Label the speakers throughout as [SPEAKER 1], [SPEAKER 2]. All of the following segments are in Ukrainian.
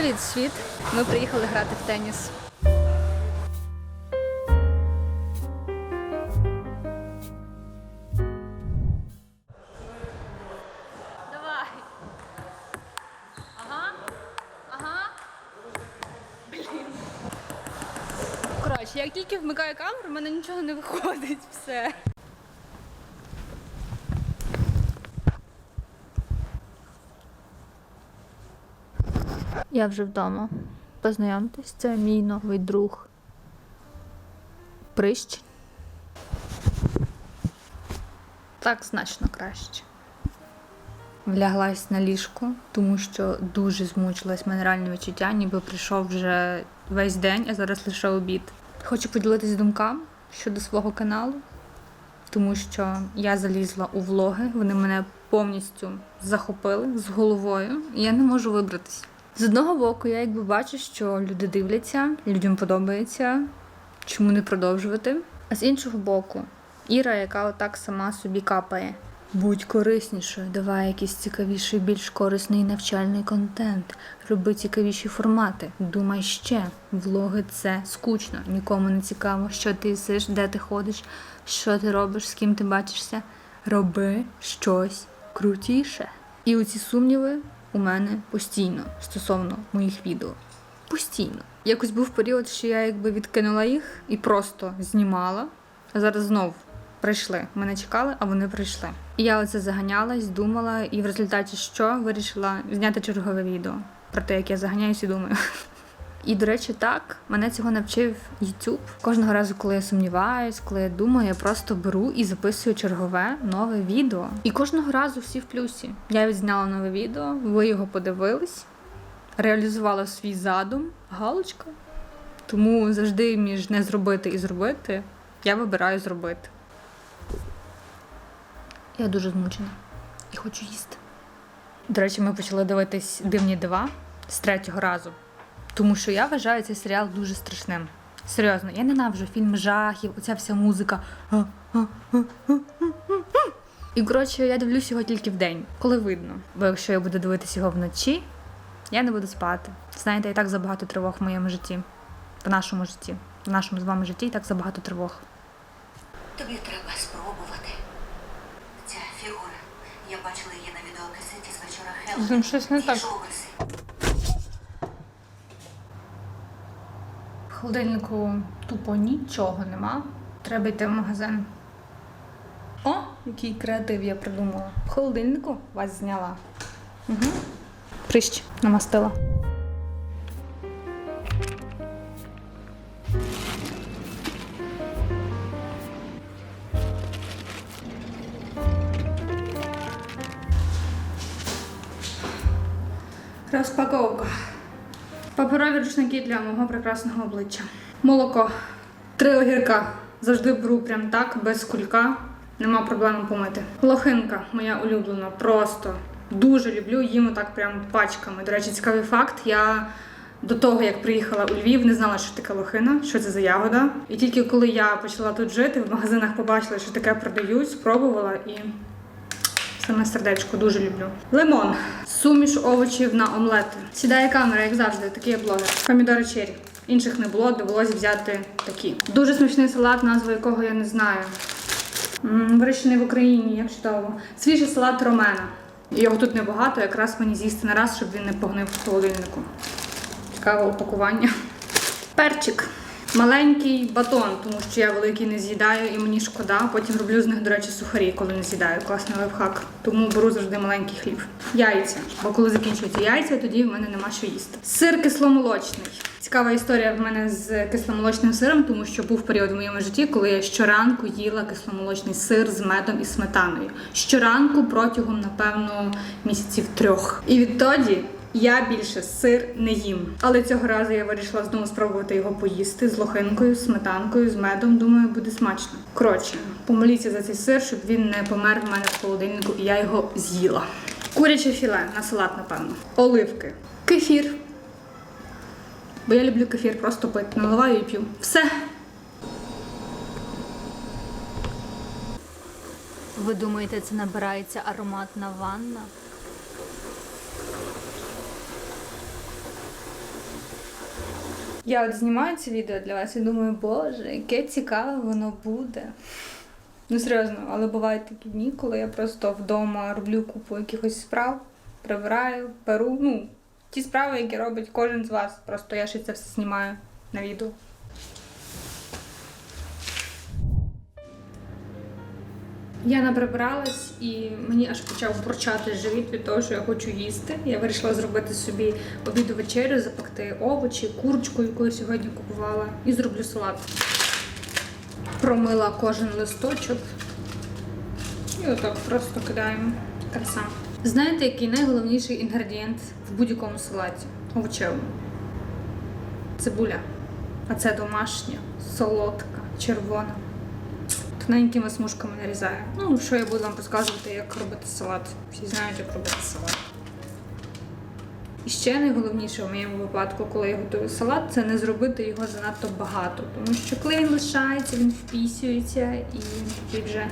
[SPEAKER 1] Привіт, світ! Ми приїхали грати в теніс. Давай. Ага. Ага. Коротше, як тільки вмикаю камеру, в мене нічого не виходить. Все. Я вже вдома. Познайомтесь, це мій новий друг. Прищ. Так значно краще. Вляглась на ліжку, тому що дуже змучилась мене реальне відчуття, ніби прийшов вже весь день, а зараз лише обід. Хочу поділитися думками щодо свого каналу, тому що я залізла у влоги, вони мене повністю захопили з головою, і я не можу вибратись. З одного боку, я якби бачу, що люди дивляться, людям подобається, чому не продовжувати. А з іншого боку, Іра, яка отак сама собі капає. Будь кориснішою, давай якийсь цікавіший, більш корисний навчальний контент, роби цікавіші формати. Думай ще. Влоги це скучно, нікому не цікаво, що ти їсиш, де ти ходиш, що ти робиш, з ким ти бачишся. Роби щось крутіше. І оці сумніви у мене постійно стосовно моїх відео. Постійно. Якось був період, що я якби відкинула їх і просто знімала, а зараз знов прийшли. Мене чекали, а вони прийшли. І я оце заганялась, думала, і в результаті що вирішила зняти чергове відео про те, як я заганяюсь і думаю. І, до речі, так, мене цього навчив YouTube. Кожного разу, коли я сумніваюсь, коли я думаю, я просто беру і записую чергове нове відео. І кожного разу всі в плюсі. Я відзняла нове відео, ви його подивились, реалізувала свій задум, галочка. Тому завжди між не зробити і зробити я вибираю зробити. Я дуже змучена і хочу їсти. До речі, ми почали дивитись дивні дива з третього разу. Тому що я вважаю цей серіал дуже страшним. Серйозно, я ненавиджу фільми жахів, оця вся музика. І коротше, я дивлюсь його тільки вдень, коли видно. Бо якщо я буду дивитися його вночі, я не буду спати. Знаєте, і так забагато тривог в моєму житті, в нашому житті, в нашому з вами житті і так забагато тривог.
[SPEAKER 2] Тобі треба спробувати. Ця фігура. Я бачила її на відеокасеті з вечора.
[SPEAKER 1] З ним щось не так.
[SPEAKER 2] Її образи.
[SPEAKER 1] В холодильнику тупо нічого нема. Треба йти в магазин. О, який креатив я придумала. В холодильнику вас зняла. Угу. Прищ намастила. Розпаковка. Паперові рушники для мого прекрасного обличчя. Молоко. Три огірка. Завжди беру прям так, без кулька. Нема проблем помити. Лохинка, моя улюблена. Просто дуже люблю їм отак прям пачками. До речі, цікавий факт. Я до того, як приїхала у Львів, не знала, що таке лохина, що це за ягода. І тільки коли я почала тут жити, в магазинах побачила, що таке продають, спробувала і Саме сердечко дуже люблю. Лимон. Суміш овочів на омлети. Сідає камера, як завжди, такий я блогер. Помідори чері. Інших не було, довелося взяти такі. Дуже смачний салат, назву якого я не знаю. М, Вирощений в Україні, як чудово. Свіжий салат ромена. Його тут небагато, якраз мені з'їсти на раз, щоб він не погнив в холодильнику. Цікаве упакування. Перчик. Маленький батон, тому що я великий не з'їдаю і мені шкода. Потім роблю з них, до речі, сухарі, коли не з'їдаю. Класний лайфхак. Тому беру завжди маленький хліб. Яйця. Бо коли закінчуються яйця, тоді в мене нема що їсти. Сир кисломолочний. Цікава історія в мене з кисломолочним сиром, тому що був період в моєму житті, коли я щоранку їла кисломолочний сир з медом і сметаною. Щоранку протягом, напевно, місяців трьох. І відтоді я більше сир не їм. Але цього разу я вирішила знову спробувати його поїсти з лохинкою, сметанкою, з медом. Думаю, буде смачно. Коротше, помоліться за цей сир, щоб він не помер в мене в холодильнику, і я його з'їла. Куряче філе на салат, напевно. Оливки, кефір. Бо я люблю кефір, просто пити, наливаю і п'ю. Все.
[SPEAKER 3] Ви думаєте, це набирається ароматна ванна?
[SPEAKER 1] Я от знімаю це відео для вас і думаю, боже, яке цікаве воно буде. Ну серйозно, але бувають такі дні, коли я просто вдома роблю купу якихось справ, прибираю, перу. Ну, ті справи, які робить кожен з вас. Просто я ще це все знімаю на відео. Я наприбиралась і мені аж почав бурчати живіт від того, що я хочу їсти. Я вирішила зробити собі обіду вечерю, запекти овочі, курочку, яку я сьогодні купувала, і зроблю салат. Промила кожен листочок. І отак просто кидаємо. Краса. Знаєте, який найголовніший інгредієнт в будь-якому салаті? Овочевому? Цибуля. А це домашня, солодка, червона. Тоненькими смужками нарізаю. Ну, що я буду вам розказувати, як робити салат. Всі знають, як робити салат. І ще найголовніше в моєму випадку, коли я готую салат, це не зробити його занадто багато. Тому що коли він лишається, він впісюється і він вже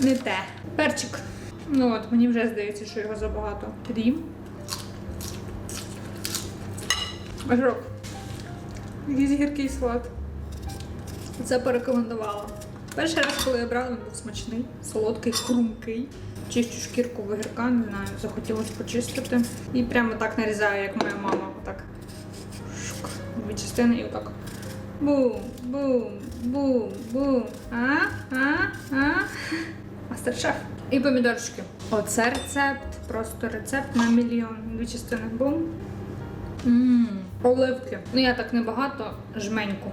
[SPEAKER 1] не те. Перчик. Ну от, мені вже здається, що його забагато. Під'їм. Ажок. Якийсь гіркий салат. Це порекомендувала. Перший раз, коли я брала, він був смачний, солодкий, хрумкий. Чищу шкірку в огірка, не знаю, захотілося почистити. І прямо так нарізаю, як моя мама. Отак. Дві частини і отак. Бум, бум, бум, бум. А, а, а. Мастер-шеф. І помідорчики. Оце рецепт, просто рецепт на мільйон. Дві частини бум. Ммм, оливки. Ну я так небагато, жменьку.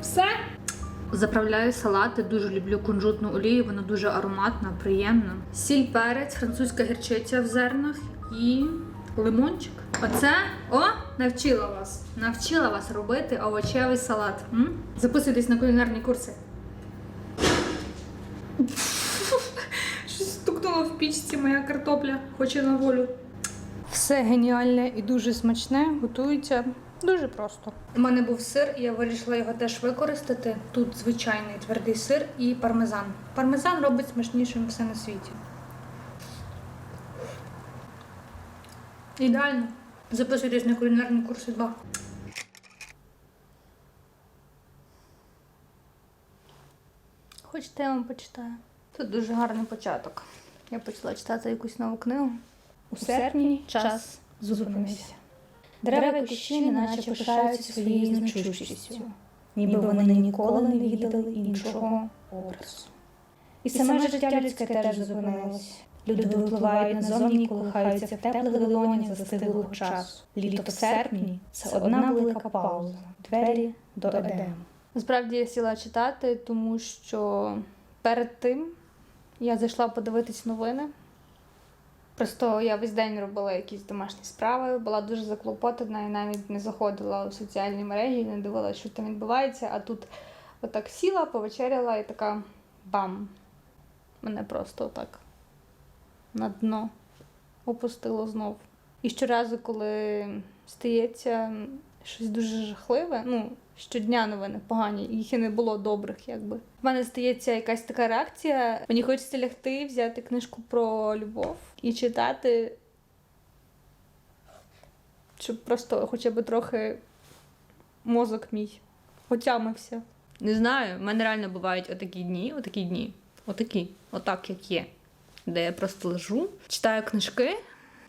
[SPEAKER 1] Все. Заправляю салати, дуже люблю кунжутну олію, вона дуже ароматна, приємна. Сіль, перець, французька гірчиця в зернах і лимончик. Оце о, навчила вас. Навчила вас робити овочевий салат. М? Записуйтесь на кулінарні курси. Щось стукнуло в пічці моя картопля, хоче на волю. Все геніальне і дуже смачне, готується дуже просто. У мене був сир, і я вирішила його теж використати. Тут звичайний твердий сир і пармезан. Пармезан робить смачнішим все на світі. Ідеально. Записуйтесь на кулінарні курси 2. Хочете, я вам почитаю. Тут дуже гарний початок. Я почала читати якусь нову книгу. У серпні час зупинився.
[SPEAKER 4] Дерева й кущі неначе пишаються своєю значущістю, ніби вони ніколи не віддали іншого образу. І саме життя людське теж зупинилось. Люди випливають назовні і колихаються в теплих долонях застиглого часу. Літо в серпні це одна велика пауза, двері до Едему.
[SPEAKER 1] Насправді я сіла читати, тому що перед тим я зайшла подивитись новини. Просто я весь день робила якісь домашні справи, була дуже заклопотана і навіть не заходила у соціальні мережі, не дивилася, що там відбувається. А тут отак сіла, повечеряла і така бам! Мене просто отак на дно опустило знов. І щоразу, коли стається щось дуже жахливе, ну, щодня новини погані, їх і не було добрих, якби. В мене стається якась така реакція. Мені хочеться лягти, взяти книжку про любов і читати, щоб просто хоча б трохи мозок мій отямився.
[SPEAKER 5] Не знаю, в мене реально бувають отакі дні, отакі дні, отакі, отак, як є. Де я просто лежу, читаю книжки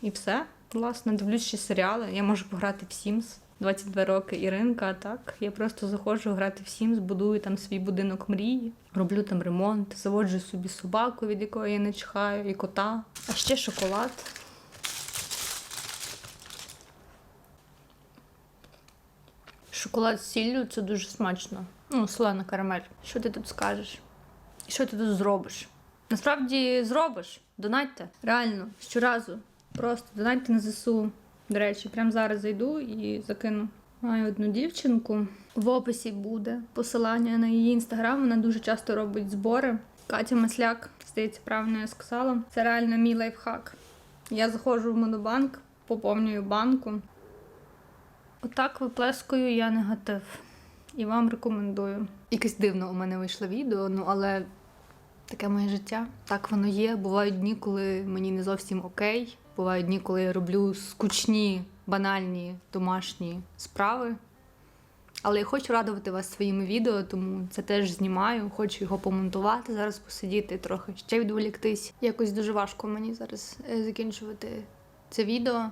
[SPEAKER 5] і все. Власне, дивлюсь ще серіали. Я можу пограти в Sims. 22 роки Іринка, так. Я просто заходжу грати в Sims, будую там свій будинок мрії, роблю там ремонт, заводжу собі собаку, від якої я не чхаю, і кота. А ще шоколад. Шоколад з сіллю це дуже смачно. Ну, солена карамель. Що ти тут скажеш? І що ти тут зробиш? Насправді зробиш. Донатьте. Реально, щоразу. Просто донатьте на ЗСУ. До речі, прямо зараз зайду і закину. Маю одну дівчинку. В описі буде посилання на її інстаграм. Вона дуже часто робить збори. Катя Масляк, здається, правильно я сказала. Це реально мій лайфхак. Я заходжу в монобанк, поповнюю банку. Отак виплескую я негатив. І вам рекомендую. Якесь дивно у мене вийшло відео, ну але
[SPEAKER 1] Таке моє життя. Так воно є. Бувають дні, коли мені не зовсім окей. Бувають дні, коли я роблю скучні, банальні домашні справи. Але я хочу радувати вас своїми відео, тому це теж знімаю. Хочу його помонтувати, зараз посидіти трохи, ще відволіктись. Якось дуже важко мені зараз е, закінчувати це відео.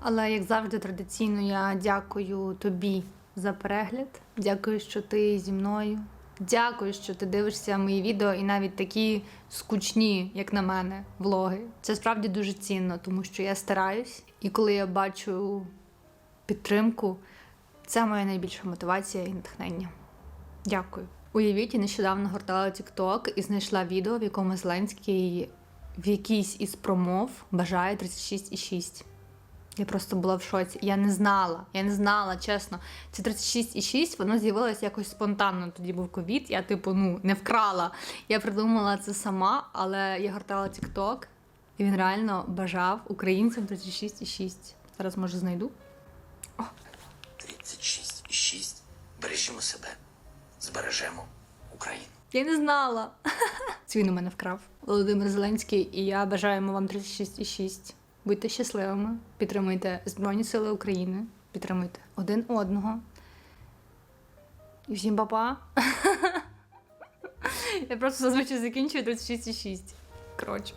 [SPEAKER 1] Але як завжди, традиційно я дякую тобі за перегляд. Дякую, що ти зі мною. Дякую, що ти дивишся мої відео і навіть такі скучні, як на мене, влоги. Це справді дуже цінно, тому що я стараюсь, і коли я бачу підтримку, це моя найбільша мотивація і натхнення. Дякую. Уявіть, я нещодавно гортала TikTok і знайшла відео, в якому Зеленський в якійсь із промов бажає 36,6. Я просто була в шоці. Я не знала, я не знала, чесно. Це 36,6, воно з'явилось якось спонтанно. Тоді був ковід, я, типу, ну, не вкрала. Я придумала це сама, але я гортала TikTok, і він реально бажав українцям 36,6. Зараз може знайду.
[SPEAKER 2] 36,6. Бережімо себе. Збережемо Україну.
[SPEAKER 1] Я не знала. Це він у мене вкрав. Володимир Зеленський, і я бажаємо вам 36,6. Будьте щасливими, підтримуйте Збройні Сили України, підтримуйте один одного. І всім па-па. Я просто зазвичай закінчую 36,6. Коротше.